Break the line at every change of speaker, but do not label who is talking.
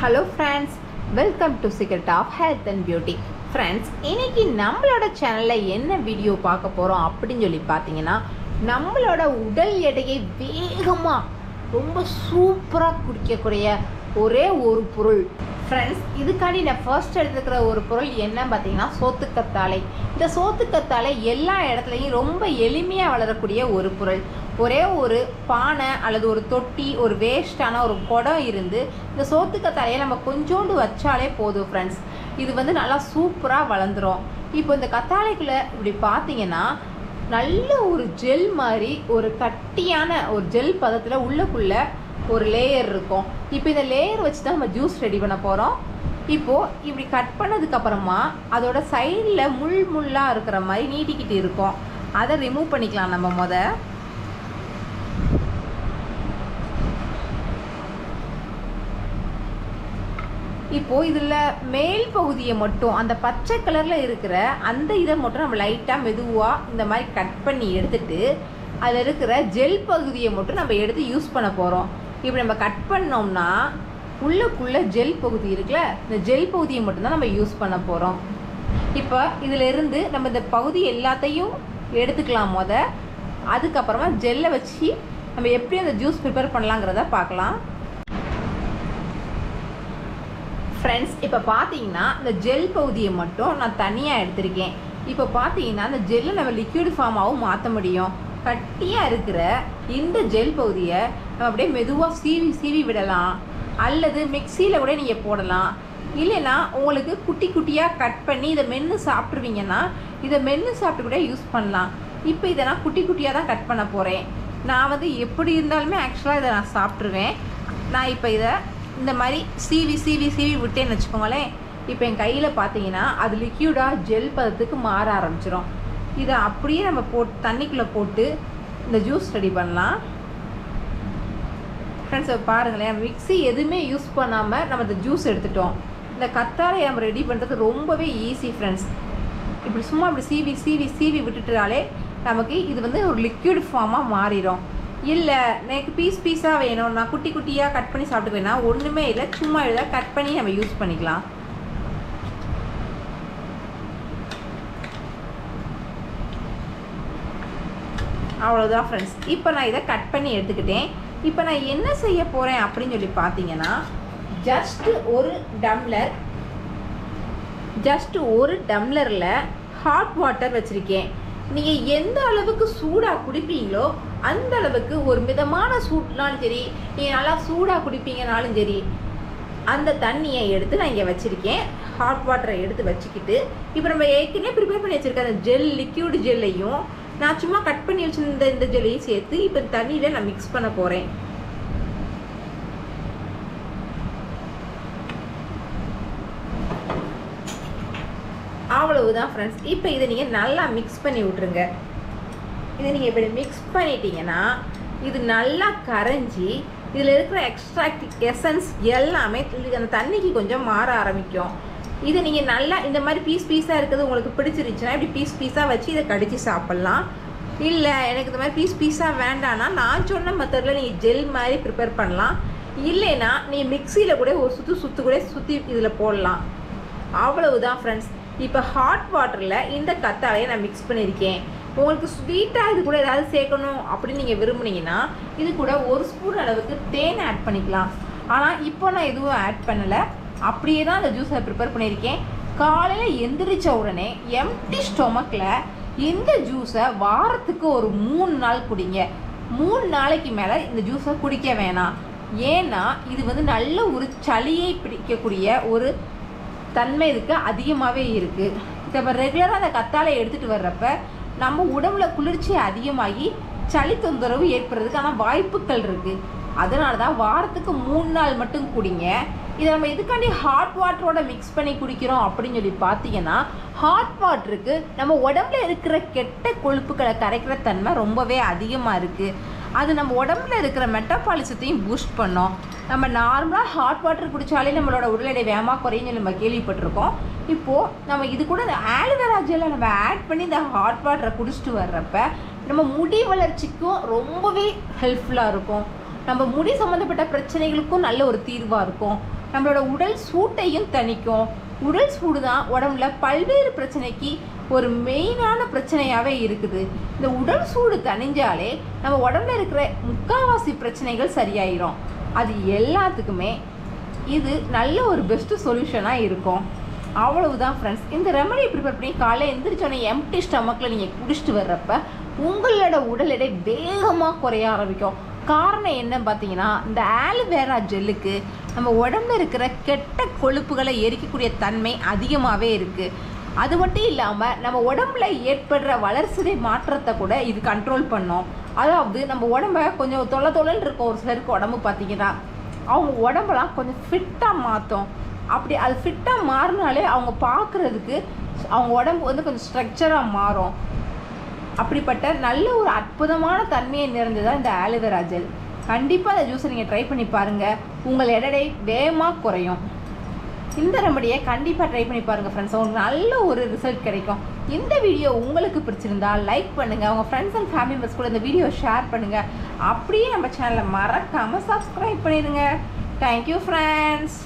Hello friends welcome to secret of health and beauty friends இன்னைக்கு நம்மளோட சேனலில் என்ன வீடியோ பார்க்க போகிறோம் அப்படின்னு சொல்லி பார்த்தீங்கன்னா நம்மளோட உடல் எடையை வேகமாக ரொம்ப சூப்பராக குடிக்கக்கூடிய ஒரே ஒரு பொருள். ஃப்ரெண்ட்ஸ் இதுக்காண்டி நான் ஃபர்ஸ்ட் எடுத்துக்கிற ஒரு பொருள் என்ன பார்த்தீங்கன்னா சோத்துக்கத்தாழை. இந்த சோத்துக்கத்தாழை எல்லா இடத்துலையும் ரொம்ப எளிமையாக வளரக்கூடிய ஒரு பொருள். ஒரே ஒரு பானை அல்லது ஒரு தொட்டி ஒரு வேஸ்டான ஒரு குடம் இருந்து இந்த சோத்துக்கத்தாழையை நம்ம கொஞ்சோண்டு வச்சாலே போதும் ஃப்ரெண்ட்ஸ் இது வந்து நல்லா சூப்பராக வளர்ந்துரும். இப்போ இந்த கத்தாழைக்குள்ளே இப்படி பார்த்தீங்கன்னா நல்ல ஒரு ஜெல் மாதிரி ஒரு கட்டியான ஒரு ஜெல் பதத்தில் உள்ளக்குள்ளே ஒரு லேயர் இருக்கும். இப்போ இந்த லேயர் வச்சு தான் நம்ம ஜூஸ் ரெடி பண்ண போகிறோம் இப்போது இப்படி கட் பண்ணதுக்கப்புறமா அதோட சைடில் முள் முள்ளாக இருக்கிற மாதிரி நீட்டிக்கிட்டு இருக்கும். அதை ரிமூவ் பண்ணிக்கலாம் நம்ம முத. இப்போது இதில் மேல் பகுதியை மட்டும் அந்த பச்சை கலரில் இருக்கிற அந்த இதை மட்டும் நம்ம லைட்டாக மெதுவாக இந்த மாதிரி கட் பண்ணி எடுத்துட்டு அதில் இருக்கிற ஜெல் பகுதியை மட்டும் நம்ம எடுத்து யூஸ் பண்ண போகிறோம் இப்படி நம்ம கட் பண்ணோம்னா உள்ளுக்குள்ளே ஜெல் பகுதி இருக்குல்ல இந்த ஜெல் பகுதியை மட்டும்தான் நம்ம யூஸ் பண்ண போகிறோம் இப்போ இதிலிருந்து நம்ம இந்த பகுதி எல்லாத்தையும் எடுத்துக்கலாம் முத. அதுக்கப்புறமா ஜெல்லை வச்சு நம்ம எப்படி அந்த ஜூஸ் ப்ரிப்பேர் பண்ணலாங்கிறத பார்க்கலாம். ஃப்ரெண்ட்ஸ் இப்போ பார்த்தீங்கன்னா இந்த ஜெல் பகுதியை மட்டும் நான் தனியாக எடுத்திருக்கேன். இப்போ பார்த்தீங்கன்னா இந்த ஜெல்லை நம்ம லிக்விட் ஃபார்மாகவும் மாற்ற முடியும். கட்டியாக இருக்கிற இந்த ஜெல் பகுதியை நம்ம அப்படியே மெதுவாக சீவி சீவி விடலாம். அல்லது மிக்சியில் கூட நீங்கள் போடலாம். இல்லைன்னா உங்களுக்கு குட்டி குட்டியாக கட் பண்ணி இதை மென்று சாப்பிட்ருவீங்கன்னா இதை மென்று சாப்பிட்டு கூட யூஸ் பண்ணலாம். இப்போ இதை நான் குட்டி குட்டியாக தான் கட் பண்ண போகிறேன் நான் வந்து எப்படி இருந்தாலுமே ஆக்சுவலாக இதை நான் சாப்பிட்ருவேன் நான் இப்போ இதை இந்த மாதிரி சீவி சீவி சீவி விட்டேன்னு வச்சுக்கோங்களேன். இப்போ என் கையில் பார்த்தீங்கன்னா அது லிக்யூடாக ஜெல் பதத்துக்கு மாற ஆரம்பிச்சிடும் இதை அப்படியே நம்ம போட்டு தண்ணிக்குள்ளே போட்டு இந்த ஜூஸ் ரெடி பண்ணலாம். ஃப்ரெண்ட்ஸ் பாருங்களேன். மிக்ஸி எதுவுமே யூஸ் பண்ணாமல் நம்ம இந்த ஜூஸ் எடுத்துட்டோம். இந்த கத்தாழை நம்ம ரெடி பண்ணுறது ரொம்பவே ஈஸி ஃப்ரெண்ட்ஸ் இப்படி சும்மா இப்படி சீவி சீவி சீவி விட்டுட்டாலே நமக்கு இது வந்து ஒரு லிக்விட் ஃபார்மாக மாறிடும் இல்லை எனக்கு பீஸ் பீஸாக வேணும். நான் குட்டி குட்டியாக கட் பண்ணி சாப்பிட்டுக்குவேன்னா ஒன்றுமே இல்லை. சும்மா இதை கட் பண்ணி நம்ம யூஸ் பண்ணிக்கலாம். அவ்வளோதான் ஃப்ரெண்ட்ஸ் இப்போ நான் இதை கட் பண்ணி எடுத்துக்கிட்டேன். இப்போ நான் என்ன செய்ய போகிறேன் அப்படின்னு சொல்லி பார்த்தீங்கன்னா ஜஸ்ட்டு ஒரு டம்ளர் ஜஸ்ட்டு ஒரு டம்ளரில் ஹாட் வாட்டர் வச்சுருக்கேன். நீங்கள் எந்த அளவுக்கு சூடாக குடிப்பீங்களோ அந்த அளவுக்கு ஒரு மிதமான சூட்னாலும் சரி நீங்கள் நல்லா சூடாக குடிப்பீங்கனாலும் சரி அந்த தண்ணியை எடுத்து நான் இங்கே வச்சுருக்கேன். ஹாட் வாட்டரை எடுத்து வச்சுக்கிட்டு இப்போ நம்ம ஏற்கனவே ப்ரிப்பேர் பண்ணி வச்சுருக்க அந்த ஜெல் லிக்யூடு ஜெல்லையும் நான் சும்மா கட் பண்ணி வச்சுருந்த இந்த ஜெல்லையும் சேர்த்து இப்போ தண்ணியில் நான் மிக்ஸ் பண்ண போகிறேன் அவ்வளவுதான் ஃப்ரெண்ட்ஸ் இப்போ இதை நீங்கள் நல்லா மிக்ஸ் பண்ணி விட்ருங்க இதை நீங்கள் இப்படி மிக்ஸ் பண்ணிட்டீங்கன்னா இது நல்லா கரைஞ்சி இதில் இருக்கிற எக்ஸ்ட்ராக்ட் எசன்ஸ் எல்லாமே அந்த தண்ணிக்கு கொஞ்சம் மாற ஆரம்பிக்கும். இதை நீங்கள் நல்லா இந்த மாதிரி பீஸ் பீஸாக இருக்கிறது உங்களுக்கு பிடிச்சிருந்துச்சுன்னா இப்படி பீஸ் பீஸாக வச்சு இதை கடித்து சாப்பிட்லாம். இல்லை எனக்கு இந்த மாதிரி பீஸ் பீஸாக வேண்டாம்னா நான் சொன்ன மெத்தடில் நீங்கள் ஜெல் மாதிரி ப்ரிப்பேர் பண்ணலாம். இல்லைன்னா நீங்கள் மிக்சியில் கூட ஒரு சுற்று சுற்று கூட சுற்றி இதில் போடலாம். அவ்வளவுதான் ஃப்ரெண்ட்ஸ் இப்போ ஹாட் வாட்டரில் இந்த கத்தாழையை நான் மிக்ஸ் பண்ணியிருக்கேன் உங்களுக்கு ஸ்வீட்டாக இது கூட ஏதாவது சேர்க்கணும் அப்படின்னு நீங்கள் விரும்புனீங்கன்னா இது கூட ஒரு ஸ்பூன் அளவுக்கு தேன் ஆட் பண்ணிக்கலாம். ஆனால் இப்போ நான் எதுவும் ஆட் பண்ணலை. அப்படியே தான் அந்த ஜூஸை ப்ரிப்பேர் பண்ணியிருக்கேன் காலையில் எந்திரிச்ச உடனே எம்டி ஸ்டொமக்கில் இந்த ஜூஸை வாரத்துக்கு ஒரு மூணு நாள் குடிங்க. மூணு நாளைக்கு மேலே இந்த ஜூஸை குடிக்க வேணாம். ஏன்னா இது வந்து நல்ல ஒரு சளியை பிடிக்கக்கூடிய ஒரு தன்மை இதுக்கு அதிகமாகவே இருக்குது இப்போ ரெகுலராக அந்த கத்தாழை எடுத்துகிட்டு வர்றப்ப நம்ம உடம்புல குளிர்ச்சி அதிகமாகி சளி தொந்தரவு ஏற்படுறதுக்கான வாய்ப்புகள் இருக்குது அதனால தான் வாரத்துக்கு மூணு நாள் மட்டும் குடிங்க. இதை நம்ம எதுக்காண்டி ஹாட் வாட்டரோட மிக்ஸ் பண்ணி குடிக்கிறோம் அப்படின்னு சொல்லி பார்த்தீங்கன்னா ஹாட் வாட்டருக்கு நம்ம உடம்புல இருக்கிற கெட்ட கொழுப்புகளை கரைக்கிற தன்மை ரொம்பவே அதிகமாக இருக்குது அது நம்ம உடம்புல இருக்கிற மெட்டபாலிசத்தையும் பூஸ்ட் பண்ணோம். நம்ம நார்மலாக ஹாட் வாட்டர் குடித்தாலே நம்மளோட உடல் எடை வேகமாக குறையும் நம்ம கேள்விப்பட்டிருக்கோம். இப்போது நம்ம இது கூட இந்த ஆலுவேரா ஜெல்லை நம்ம ஆட் பண்ணி இந்த ஹாட் வாட்டரை குடிச்சிட்டு வர்றப்ப நம்ம முடி வளர்ச்சிக்கும் ரொம்பவே ஹெல்ப்ஃபுல்லாக இருக்கும். நம்ம முடி சம்மந்தப்பட்ட பிரச்சனைகளுக்கும் நல்ல ஒரு தீர்வாக இருக்கும். நம்மளோட உடல் சூட்டையும் தணிக்கும். உடல் சூடு தான் உடம்புல பல்வேறு பிரச்சனைக்கு ஒரு மெயினான பிரச்சனையாகவே இருக்குது. இந்த உடல் சூடு தணிஞ்சாலே நம்ம உடம்புல இருக்கிற முக்காவாசி பிரச்சனைகள் சரியாயிரும். அது எல்லாத்துக்குமே இது நல்ல ஒரு பெஸ்ட்டு சொல்யூஷனாக இருக்கும். அவ்வளவுதான் ஃப்ரெண்ட்ஸ் இந்த ரெமடி ப்ரிப்பேர் பண்ணி காலையில் எந்திரிச்சோன்னே எம்டி ஸ்டமக்கில் நீங்கள் குடிச்சிட்டு வர்றப்ப உங்களோட உடல் எடை வேகமாக குறைய ஆரம்பிக்கும். காரணம் என்ன பார்த்தீங்கன்னா இந்த ஆலுவேரா ஜெல்லுக்கு நம்ம உடம்புல இருக்கிற கெட்ட கொழுப்புகளை எரிக்கக்கூடிய தன்மை அதிகமாகவே இருக்குது அது மட்டும் இல்லாமல் நம்ம உடம்புல ஏற்படுற வளர்சிதை மாற்றத்தை கூட இது கண்ட்ரோல் பண்ணோம். அதாவது நம்ம உடம்ப கொஞ்சம் தொலை தொலைன்னு இருக்க ஒரு சிலருக்கு உடம்பு பார்த்தீங்கன்னா அவங்க உடம்பெல்லாம் கொஞ்சம் ஃபிட்டாக மாற்றும் அப்படி அது ஃபிட்டாக மாறினாலே அவங்க பார்க்குறதுக்கு அவங்க உடம்பு வந்து கொஞ்சம் ஸ்ட்ரக்சராக மாறும். அப்படிப்பட்ட நல்ல ஒரு அற்புதமான தன்மையை நிறைந்ததான் இந்த ஆலோவேரா ஜெல் கண்டிப்பாக அந்த ஜூஸை நீங்கள் ட்ரை பண்ணி பாருங்கள் உங்கள் எடை வேகமாக குறையும். இந்த ரெமடியை கண்டிப்பாக ட்ரை பண்ணி பாருங்கள் ஃப்ரெண்ட்ஸ் உங்களுக்கு நல்ல ஒரு ரிசல்ட் கிடைக்கும். இந்த வீடியோ உங்களுக்கு பிடிச்சிருந்தா லைக் பண்ணுங்கள் உங்கள் ஃப்ரெண்ட்ஸ் அண்ட் ஃபேமிலி மெம்பர்ஸ் கூட இந்த வீடியோ ஷேர் பண்ணுங்கள் அப்படியே நம்ம சேனலை மறக்காமல் சப்ஸ்கிரைப் பண்ணிடுங்க தேங்க்யூ ஃப்ரெண்ட்ஸ்